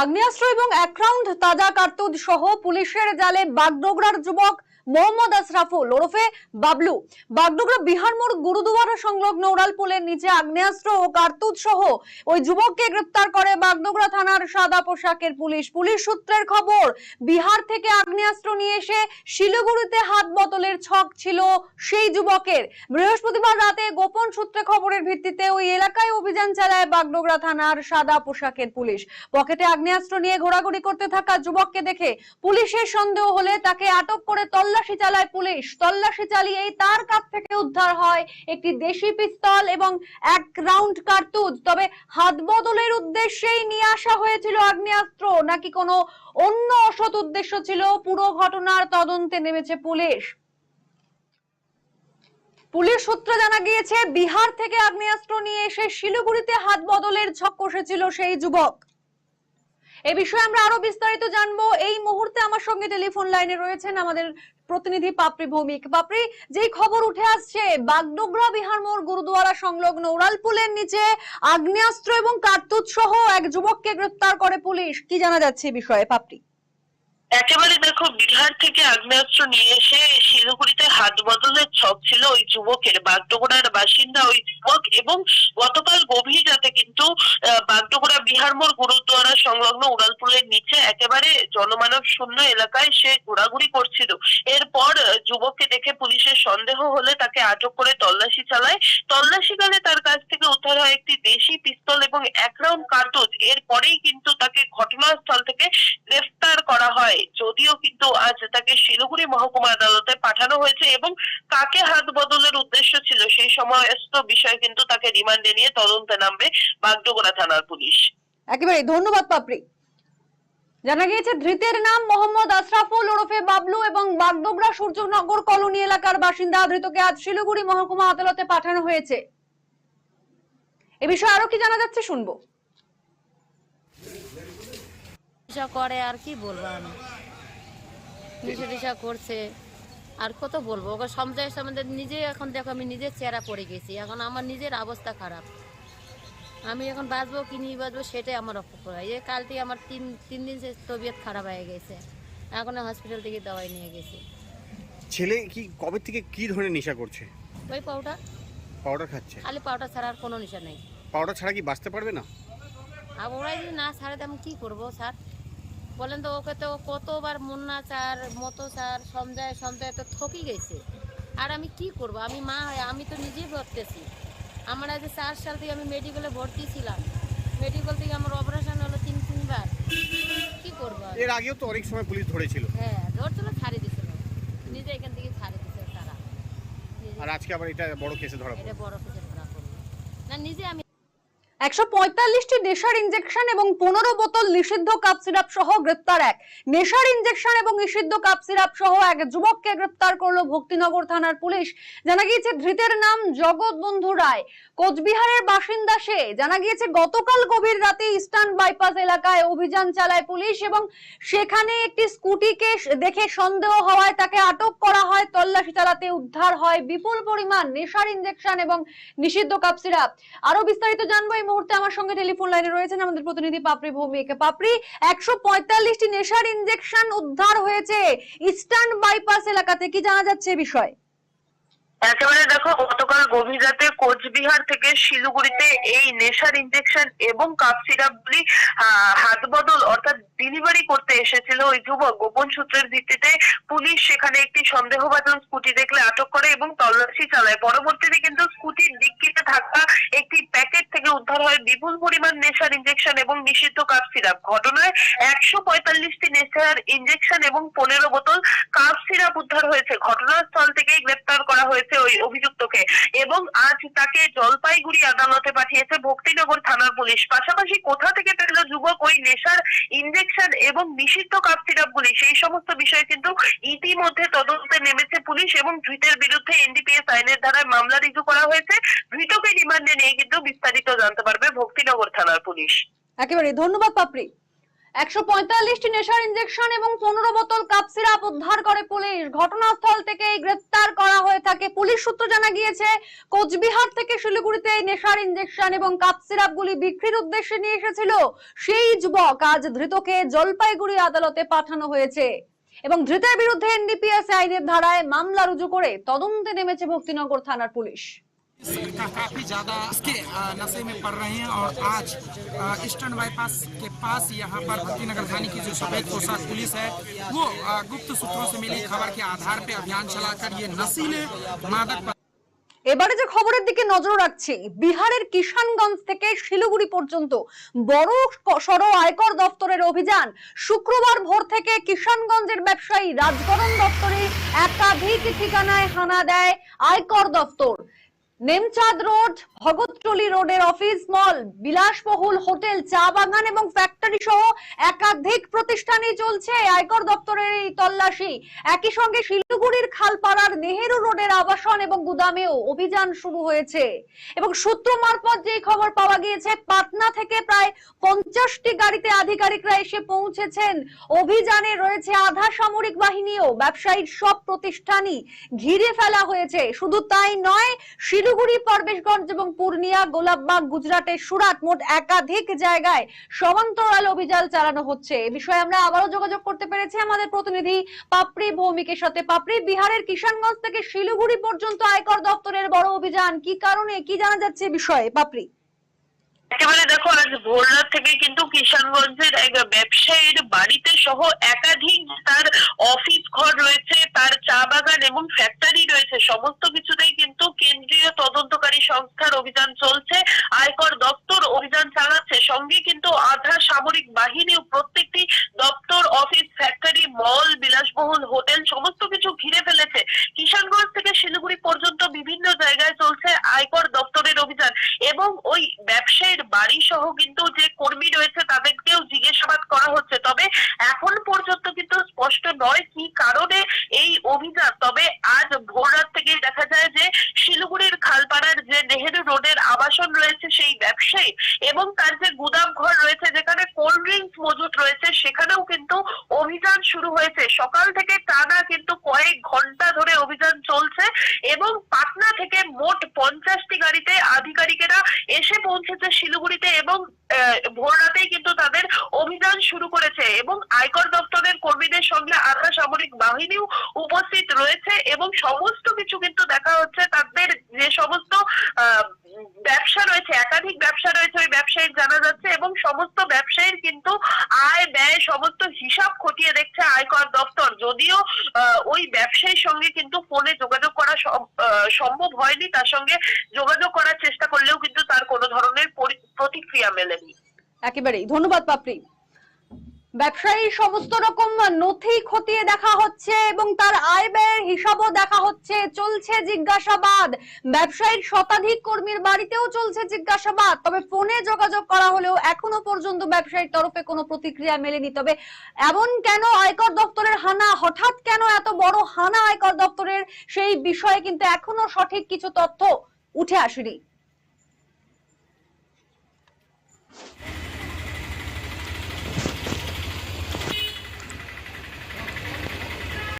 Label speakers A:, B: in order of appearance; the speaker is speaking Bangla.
A: আগ্নেয়াস্ত্র এবং এক রাউন্ড তাজা কার্তুজ সহ পুলিশের জালে বাগডোগরার যুবক মোহাম্মদ আশরাফুল ওরফে বাবলু। বাগডোগরা বিহার মোড়, গুরুদুয়ারা সংলগ্ন ওরালপুলের নিচে আগ্নেয়াস্ত্র ও কার্তুজ সহ ওই যুবককে গ্রেপ্তার করে বাগডোগরা থানার সাদা পোশাকের পুলিশ। পুলিশ সূত্রের খবর, বিহার থেকে আগ্নেয়াস্ত্র নিয়ে এসে শিলিগুড়িতে হাত বদলের ছক ছিল সেই যুবকের। বৃহস্পতিবার রাতে গোপন সূত্রে খবরের ভিত্তিতে ওই এলাকায় অভিযান চালায় বাগডোগরা থানার সাদা পোশাকের পুলিশ। পকেটে আগ্নেয়াস্ত্র নিয়ে ঘোরাঘুরি করতে থাকা যুবককে দেখে পুলিশের সন্দেহ হলে তাকে আটক করে তল্লাশি চালায় পুলিশ। তল্লাশি চালিয়েই তার কাছ থেকে উদ্ধার হয় একটি দেশি পিস্তল এবং এক রাউন্ড কার্তুজ। তবে হাত বদলের উদ্দেশ্যেই নিয়ে আসা হয়েছিল আগ্নেয়াস্ত্র। নাকি কোনো অন্য অসৎ উদ্দেশ্য ছিল? পুরো ঘটনার তদন্তে নেমেছে পুলিশ। পুলিশ সূত্রে জানা গিয়েছে, বিহার থেকে আগ্নেয়াস্ত্র নিয়ে এসে শিলিগুড়িতে হাত বদলের ছক কষেছিল সেই যুবক। এ বিষয়ে আমরা আরও বিস্তারিত জানব। এই মুহূর্তে আমার সঙ্গে টেলিফোন লাইনে রয়েছেন আমাদের প্রতিনিধি পাপড়ি ভৌমিক। পাপড়ি, যেই খবর উঠে আসছে, বাগডোগরা, বিহার মোড়, গুরুদুয়ারা সংলগ্ন উড়াল পুলের নিচে আগ্নেয়াস্ত্র এবং কার্তুজ সহ এক যুবককে গ্রেপ্তার করে পুলিশ। কি জানা যাচ্ছে বিষয়ে, পাপড়ি?
B: একেবারে দেখো বিহার থেকে আগ্নেয়াস্ত্র নিয়ে এসে শিলিগুড়িতে হাত বদলের ছক ছিল ওই যুবকের। বাগডোগরার বাসিন্দা ওই যুবক এবং গতকাল গভীর রাতে কিন্তু বাগডোগরা বিহার মোড় গুরুদ্বারা সংলগ্ন উড়ালপুলের নিচে একেবারে জনমানব শূন্য এলাকায় সে ঘোরাঘুরি করছিল। এরপর যুবককে দেখে পুলিশের সন্দেহ হলে তাকে আটক করে তল্লাশি চালায়। তল্লাশিকালে তার কাছ থেকে উদ্ধার হয় একটি দেশি পিস্তল এবং এক রাউন্ড কার্তুজ এরপরেই কিন্তু তাকে ঘটনাস্থল থেকে গ্রেফতার করা হয়। যদিও কিন্তু আজ তাকে শিলিগুড়ি মহকুমা আদালতে পাঠানো হয়েছে এবং কাকে হাত বদলের উদ্দেশ্য ছিল সেই সমস্ত বিষয় কিন্তু তাকে রিমান্ডে নিয়ে তদন্তে নামবে বাগডোগরা থানার পুলিশ।
A: একেবারে ধন্যবাদ পাপড়ি। জানা গিয়েছে, ধৃতের নাম মোহাম্মদ আশরাফুল ওরফে বাবলু এবং বাগডোগরা সূর্যনগর কলোনি এলাকার বাসিন্দা ধৃতকে আজ শিলিগুড়ি মহকুমা আদালতে পাঠানো হয়েছে। এ বিষয়ে আরও কি জানা যাচ্ছে শুনব।
C: নেশা করে আর কি বলব আমি? নেশা টেশা করছে আর কত বলব? ওকে সমাজের সম্বন্ধে নিজে এখন দেখো আমি নিজের চেহারা পড়ে গেছি এখন আমার নিজের অবস্থা খারাপ। আমি এখন বাঁচবো কি নিয়ে বাঁচবো সেটাই আমার অপেক্ষা। এই কাল থেকে আমার তিন তিন দিন সে তবিয়ত খারাপ হয়ে গেছে এখন হসপিটাল থেকে দাওয়াই নিয়ে গেছি।
D: ছেলে কি কবে থেকে কি ধরনের নেশা করছে?
C: ওই পাউডার।
D: পাউডার খাচ্ছে?
C: খালি পাউডার ছাড়া আর কোনো নেশা নেই।
D: পাউডার ছাড়া কি বাঁচতে পারবে না?
C: আর ওরাই যদি না ছাড়ে তো আমি কী করব স্যার? বলেন তো ওকে তো কতবার মুন্না স্যার মতো স্যার সঞ্জয় সঞ্জয় তো ঠকি গেছে। আর আমি কি করব? আমি মা হয়ে আমি তো নিজেই ভর্তেছি। আমার আজ চার সাল থেকে আমি মেডিকেলে ভর্তি ছিলাম। মেডিকেল থেকে আমার অপারেশন হলো তিন তিনবার। কি করব
D: এর আগেও তো অনেক সময় পুলিশ ধরেছিল।
C: হ্যাঁ ধরছিল ছাড়িয়ে দিছিল নিজে এখান থেকে ছাড়িয়ে দিছে তারা।
D: আর আজকে আবার এটা বড় কেসে ধরা
C: এটা বড় কিছু ধরা পড়ল। না নিজে আমি
A: একশো পঁয়তাল্লিশটি নেশার ইঞ্জেকশন এবং পনেরো বোতল নিষিদ্ধ সহ গ্রেপ্তার এক। নেশার ইঞ্জেকশন এবং নিষিদ্ধ সহ এক ধৃতের নাম জগৎ বন্ধু রায়। কোচবিহারের বাসিন্দা সে। জানা গিয়েছে, গতকাল গভীর রাতে ইস্টার্ন বাইপাস এলাকায় অভিযান চালায় পুলিশ এবং সেখানে একটি স্কুটিকে দেখে সন্দেহ হওয়ায় তাকে আটক করা হয়। তল্লাশি চালাতে উদ্ধার হয়। বিপুল পরিমাণ নেশার ইঞ্জেকশন এবং নিষিদ্ধ কাপ সিরাপ আরও বিস্তারিত জানব এই মুহূর্তে আমার সঙ্গে টেলিফোন লাইনে রয়েছেন আমাদের প্রতিনিধি পাপড়ি ভৌমিক। পাপড়ি একশো পঁয়তাল্লিশটি নেশার ইঞ্জেকশন উদ্ধার হয়েছে ইস্টার্ন বাইপাস এলাকাতে। কি জানা যাচ্ছে বিষয়ে?
B: একেবারে দেখো গতকাল গভীর রাতে কোচবিহার থেকে শিলিগুড়িতে এই নেশার ইনজেকশন এবং কাপ সিরাপগুলি আহ, হাত বদল অর্থাৎ ডেলিভারি করতে এসেছিল ওই যুবক। গোপন সূত্রের ভিত্তিতে পুলিশ সেখানে একটি সন্দেহভাজন স্কুটি দেখলে আটক করে এবং তল্লাশি চালায়। পরবর্তীতে কিন্তু স্কুটির ডিক্কিতে থাকা একটি প্যাকেট থেকে উদ্ধার হয় বিপুল পরিমাণ নেশার ইনজেকশন এবং নিষিদ্ধ কাপ সিরাপ। ঘটনায় একশো পঁয়তাল্লিশটি নেশার ইনজেকশন এবং পনেরো বোতল কাপ সিরাপ উদ্ধার হয়েছে। ঘটনাস্থল থেকেই গ্রেপ্তার করা হয়েছে ওই অভিযুক্তকে এবং আজ তাকে জলপাইগুড়ি আদালতে পাঠিয়েছে ভক্তিনগর থানার পুলিশ। পাশাপাশি কোথা থেকে পেল যুবক ওই নেশার ইঞ্জেকশন এবং নিষিদ্ধ কাপ সিরাপ গুলি সেই সমস্ত বিষয় কিন্তু ইতিমধ্যে তদন্তে নেমেছে পুলিশ এবং ধৃতের বিরুদ্ধে এনডিপিএস আইনের ধারায় মামলা রিজু করা হয়েছে। ধৃতকে রিমান্ডে নিয়ে কিন্তু বিস্তারিত জানতে পারবে ভক্তিনগর থানার পুলিশ।
A: একেবারে, ধন্যবাদ পাপড়ি। একশো পঁয়তাল্লিশটি নেশার ইঞ্জেকশন এবং পনেরো বোতল কাপ সিরাপ উদ্ধার করে পুলিশ। ঘটনাস্থল থেকে গ্রেফতার করা হয়ে থাকে। পুলিশ সূত্র জানা গিয়েছে, কোচবিহার থেকে শিলিগুড়িতে এই নেশার ইঞ্জেকশন এবং কাপ সিরাপ গুলি বিক্রির উদ্দেশ্যে নিয়ে এসেছিল। সেই যুবক আজ ধৃতকে জলপাইগুড়ি আদালতে পাঠানো হয়েছে। এবং ধৃতের বিরুদ্ধে এনডিপিএস আইনের ধারায় মামলা রুজু করে তদন্তে নেমেছে ভক্তিনগর থানার পুলিশ।
E: का काफी ज्यादा इसके अ, नशे में पड़ रहे हैं और आज अ, ईस्टर्न बाईपास के पास यहाँ पर भक्तिनगर थाने की जो सफेद पोशाक पुलिस है वो अ, गुप्त सूत्रों से मिली खबर के आधार पर अभियान चलाकर ये नशीले मादक पदार्थ
A: এবারে যে খবরের দিকে নজর রাখছি বিহারের কিষানগঞ্জ থেকে শিলিগুড়ি পর্যন্ত বড় সড় আয়কর দপ্তরের অভিযান শুক্রবার ভোর থেকে কিষানগঞ্জের ব্যবসায়ী রাজকরণ দপ্তরে একাধিক ঠিকানায় হানা দেয় আয়কর দপ্তর নেমচাঁদ রোড ভগতটলি রোডের অফিস মল বিলাসবহুল হোটেল, চা বাগান এবং ফ্যাক্টরি সহ একাধিক প্রতিষ্ঠানে চলছে আয়কর দপ্তরের এই তল্লাশি। একই সঙ্গে শিলিগুড়ির খালপাড়ার নেহেরু রোডের আবাসন এবং গুদামেও অভিযান শুরু হয়েছে। এবং সূত্র মারফত যে খবর পাওয়া গিয়েছে, পাটনা থেকে প্রায় পঞ্চাশটি গাড়িতে আধিকারিকরা এসে পৌঁছেছেন। অভিযানে রয়েছে আধা সামরিক বাহিনীও, ব্যবসায়ীর সব প্রতিষ্ঠানই ঘিরে ফেলা হয়েছে। শুধু তাই নয়, শিলিগুড়ি পরবেশগঞ্জ এবং পূর্ণিয়া, গোলাপবাগ, গুজরাটের সুরাট মোট একাধিক জায়গায় সমান্তরাল অভিযান চালানো হচ্ছে। এ বিষয়ে আমরা আবারও যোগাযোগ করতে পেরেছি আমাদের প্রতিনিধি পাপড়ি ভৌমিকের সাথে। পাপড়ি, বিহারের কিষানগঞ্জ থেকে শিলিগুড়ি পর্যন্ত আয়কর দপ্তরের বড় অভিযান, কি কারণে, কি জানা যাচ্ছে বিষয়ে? পাপড়ি।
B: একেবারে দেখো, আজ ভোর রাত থেকে কিন্তু কিষানগঞ্জের এক ব্যবসায়ীর বাড়িতে সহ একাধিক তার অফিস ঘর রয়েছে, তার চা বাগান এবং ফ্যাক্টরি রয়েছে। সমস্ত কিছুতেই কিন্তু কেন্দ্রীয় সংস্থার অভিযান চলছে। আয়কর দপ্তর অভিযান চালাচ্ছে সঙ্গে কিন্তু আধা সামরিক বাহিনীও প্রত্যেকটি দপ্তর অফিস ফ্যাক্টরি মল বিলাসবহুল হোটেল সমস্ত কিছু ঘিরে ফেলেছে কিষানগঞ্জ থেকে শিলিগুড়ি পর্যন্ত বিভিন্ন জায়গায় চলছে আয়কর দপ্তরের অভিযান এবং ওই ব্যবসায়ীর বাড়ি সহ কিন্তু যে কর্মী রয়েছে তাদেরকেও জিজ্ঞাসাবাদ করা হচ্ছে তবে এখন পর্যন্ত কিন্তু স্পষ্ট নয় কি কারণে এই অভিযান তবে আজ ভোর রাত থেকে দেখা যায় যে শিলিগুড়ির খালপাড়ার যে নেহেরু রোডের আবাসন রয়েছে ব্যবসায়ী এবং তার যে গুদাম ঘর রয়েছে যেখানে কোল্ড ড্রিঙ্কস মজুত রয়েছে সেখানেও কিন্তু অভিযান শুরু হয়েছে। সকাল থেকে টানা কিন্তু কয়েক ঘণ্টা ধরে অভিযান চলছে এবং পাটনা থেকে মোট পঞ্চাশটি গাড়িতে আধিকারিকেরা এসে পৌঁছেছে শিলিগুড়িতে এবং ভোর রাতেই কিন্তু তাদের অভিযান শুরু করেছে এবং আয়কর দপ্তরের কর্মীদের সঙ্গে আধা সামরিক বাহিনীও উপস্থিত রয়েছে এবং সমস্ত কিছু কিন্তু দেখা হচ্ছে। তাদের যে সমস্ত আহ, ব্যবসা রয়েছে, একাধিক ব্যবসা রয়েছে, ওই ব্যবসায়ীর জানা যাচ্ছে এবং সমস্ত ব্যবসায়ীর কিন্তু আয় ব্যয় সমস্ত হিসাব খতিয়ে দেখছে আয়কর দপ্তর। যদিও ওই ব্যবসায়ীর সঙ্গে কিন্তু ফোনে যোগাযোগ করা সম্ভব হয়নি, তার সঙ্গে যোগাযোগ করার চেষ্টা করলেও কিন্তু তার কোনো ধরনের প্রতিক্রিয়া মেলেনি।
A: একেবারেই। ধন্যবাদ পাপড়ি। ব্যবসায়ী সমস্ত রকম নথি খতিয়ে দেখা হচ্ছে এবং তার আয় ব্যয়ের হিসাবও দেখা হচ্ছে। চলছে জিজ্ঞাসাবাদ। ব্যবসায়ীর শতাধিক কর্মীর বাড়িতেও চলছে জিজ্ঞাসাবাদ। তবে ফোনে যোগাযোগ করা হলেও এখনও পর্যন্ত ব্যবসায়ীর তরফে কোনো প্রতিক্রিয়া মেলেনি। তবে এমন কেন আয়কর দপ্তরের হানা? হঠাৎ কেন এত বড় হানা আয়কর দপ্তরের? সেই বিষয়ে কিন্তু এখনও সঠিক কিছু তথ্য উঠে আসেনি।